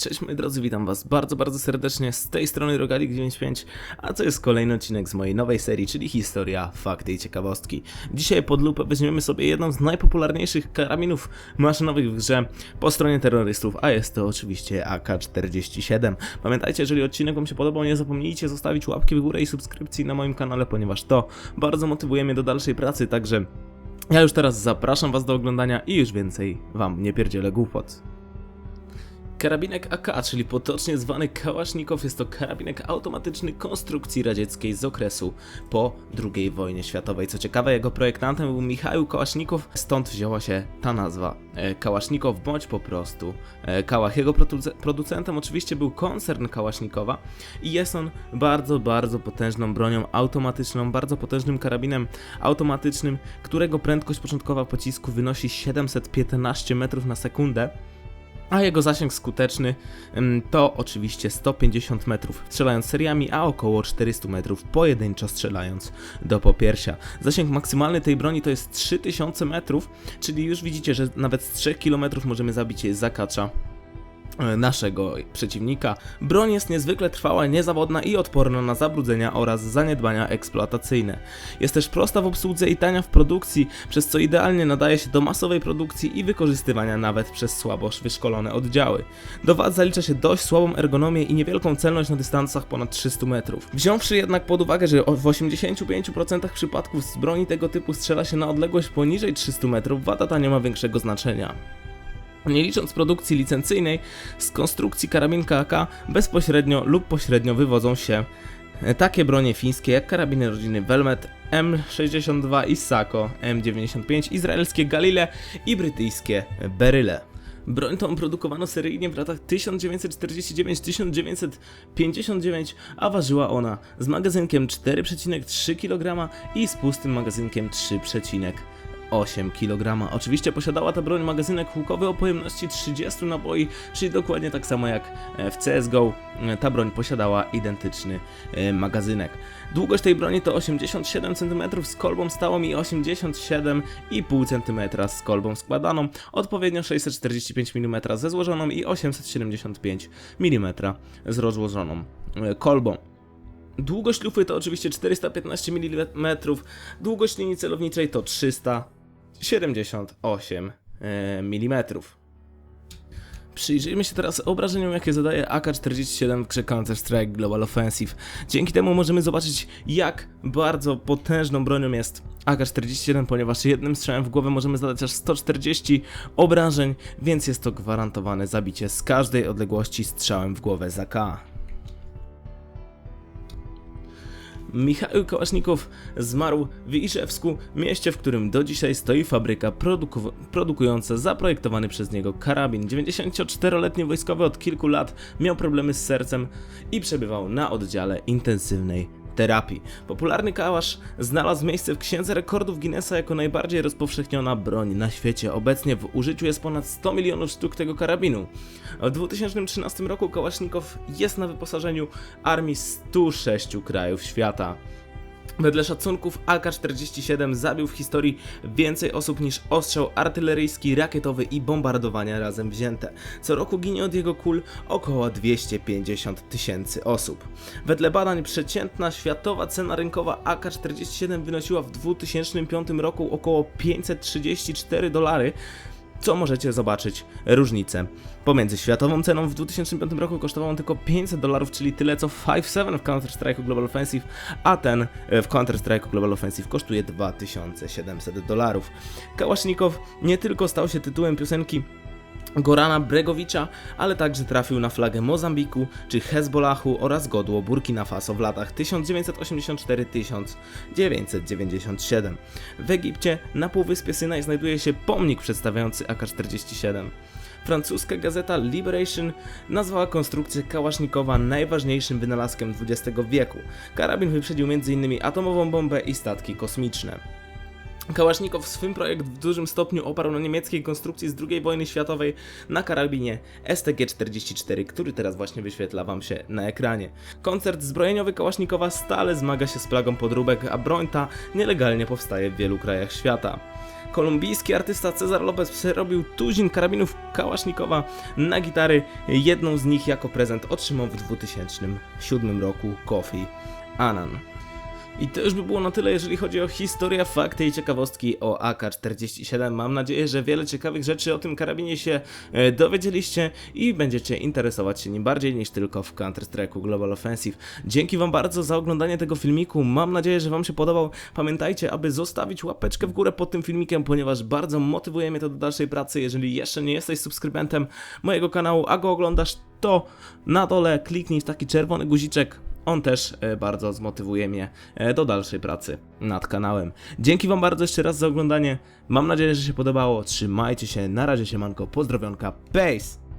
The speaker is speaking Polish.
Cześć moi drodzy, witam was bardzo, bardzo serdecznie z tej strony Rogalik95, a to jest kolejny odcinek z mojej nowej serii, czyli historia, fakty i ciekawostki. Dzisiaj pod lupę weźmiemy sobie jedną z najpopularniejszych karabinów maszynowych w grze po stronie terrorystów, a jest to oczywiście AK-47. Pamiętajcie, jeżeli odcinek wam się podobał, nie zapomnijcie zostawić łapki w górę i subskrypcji na moim kanale, ponieważ to bardzo motywuje mnie do dalszej pracy, także ja już teraz zapraszam was do oglądania i już więcej wam nie pierdzielę głupot. Karabinek AK, czyli potocznie zwany Kałasznikow, jest to karabinek automatyczny konstrukcji radzieckiej z okresu po II wojnie światowej. Co ciekawe, jego projektantem był Michał Kałasznikow, stąd wzięła się ta nazwa e, Kałasznikow bądź po prostu e, Kałach. Jego produce- producentem oczywiście był koncern Kałasznikowa i jest on bardzo, bardzo potężną bronią automatyczną, bardzo potężnym karabinem automatycznym, którego prędkość początkowa pocisku wynosi 715 metrów na sekundę a jego zasięg skuteczny to oczywiście 150 metrów strzelając seriami, a około 400 metrów pojedynczo strzelając do popiersia. Zasięg maksymalny tej broni to jest 3000 metrów, czyli już widzicie, że nawet z 3 km możemy zabić zakacza naszego przeciwnika. Broń jest niezwykle trwała, niezawodna i odporna na zabrudzenia oraz zaniedbania eksploatacyjne. Jest też prosta w obsłudze i tania w produkcji, przez co idealnie nadaje się do masowej produkcji i wykorzystywania nawet przez słabo wyszkolone oddziały. Do wad zalicza się dość słabą ergonomię i niewielką celność na dystansach ponad 300 metrów. Wziąwszy jednak pod uwagę, że w 85% przypadków z broni tego typu strzela się na odległość poniżej 300 metrów, wada ta nie ma większego znaczenia. Nie licząc produkcji licencyjnej, z konstrukcji karabinka AK bezpośrednio lub pośrednio wywodzą się takie bronie fińskie jak karabiny rodziny Velmet M62 i Sako M95, izraelskie Galile i brytyjskie Beryle. Broń tą produkowano seryjnie w latach 1949-1959, a ważyła ona z magazynkiem 4,3 kg i z pustym magazynkiem 3,5 8 kg. Oczywiście posiadała ta broń magazynek hukowy o pojemności 30 naboi, czyli dokładnie tak samo jak e, w CSGO. e, Ta broń posiadała identyczny e, magazynek. Długość tej broni to 87 cm z kolbą stałą i 87,5 cm z kolbą składaną, odpowiednio 645 mm ze złożoną i 875 mm z rozłożoną kolbą. Długość lufy to oczywiście 415 mm, długość linii celowniczej to 378 mm. Przyjrzyjmy się teraz obrażeniom, jakie zadaje AK-47 w grze Counter-Strike Global Offensive. Dzięki temu możemy zobaczyć, jak bardzo potężną bronią jest AK-47, ponieważ jednym strzałem w głowę możemy zadać aż 140 obrażeń, więc jest to gwarantowane zabicie z każdej odległości strzałem w głowę z AK. Michał Kałasznikow zmarł w Iszewsku, mieście, w którym do dzisiaj stoi fabryka produku- produkująca zaprojektowany przez niego karabin. 94-letni wojskowy od kilku lat miał problemy z sercem i przebywał na oddziale intensywnej terapii. Popularny kałasz znalazł miejsce w księdze rekordów Guinnessa jako najbardziej rozpowszechniona broń na świecie. Obecnie w użyciu jest ponad 100 milionów sztuk tego karabinu. W 2013 roku Kałasznikow jest na wyposażeniu armii 106 krajów świata. Wedle szacunków AK-47 zabił w historii więcej osób niż ostrzał artyleryjski, rakietowy i bombardowania razem wzięte. Co roku ginie od jego kul około 250 tysięcy osób. Wedle badań przeciętna światowa cena rynkowa AK-47 wynosiła w 2005 roku około 534 dolary, co możecie zobaczyć różnicę. Pomiędzy światową ceną w 2005 roku kosztował on tylko 500 dolarów, czyli tyle co 5.7 w Counter-Strike Global Offensive, a ten e, w Counter-Strike Global Offensive kosztuje 2700 dolarów. Kałasznikow nie tylko stał się tytułem piosenki Gorana Bregowicza, ale także trafił na flagę Mozambiku czy Hezbollahu oraz godło Burkina Faso w latach 1984-1997. W Egipcie na Półwyspie Synaj znajduje się pomnik przedstawiający AK-47. Francuska gazeta Liberation nazwała konstrukcję Kałasznikowa najważniejszym wynalazkiem XX wieku. Karabin wyprzedził m.in. atomową bombę i statki kosmiczne. Kałasznikow swym projekt w dużym stopniu oparł na niemieckiej konstrukcji z II wojny światowej na karabinie STG-44, który teraz właśnie wyświetla Wam się na ekranie. Koncert zbrojeniowy Kałasznikowa stale zmaga się z plagą podróbek, a broń ta nielegalnie powstaje w wielu krajach świata. Kolumbijski artysta Cezar Lopez przerobił tuzin karabinów Kałasznikowa na gitary. Jedną z nich jako prezent otrzymał w 2007 roku Kofi Annan. I to już by było na tyle, jeżeli chodzi o historię, fakty i ciekawostki o AK-47. Mam nadzieję, że wiele ciekawych rzeczy o tym karabinie się e, dowiedzieliście i będziecie interesować się nim bardziej niż tylko w Counter-Strike'u Global Offensive. Dzięki Wam bardzo za oglądanie tego filmiku. Mam nadzieję, że Wam się podobał. Pamiętajcie, aby zostawić łapeczkę w górę pod tym filmikiem, ponieważ bardzo motywuje mnie to do dalszej pracy. Jeżeli jeszcze nie jesteś subskrybentem mojego kanału, a go oglądasz, to na dole kliknij w taki czerwony guziczek. On też e, bardzo zmotywuje mnie e, do dalszej pracy nad kanałem. Dzięki Wam bardzo jeszcze raz za oglądanie. Mam nadzieję, że się podobało. Trzymajcie się. Na razie siemanko. Pozdrowionka. Peace!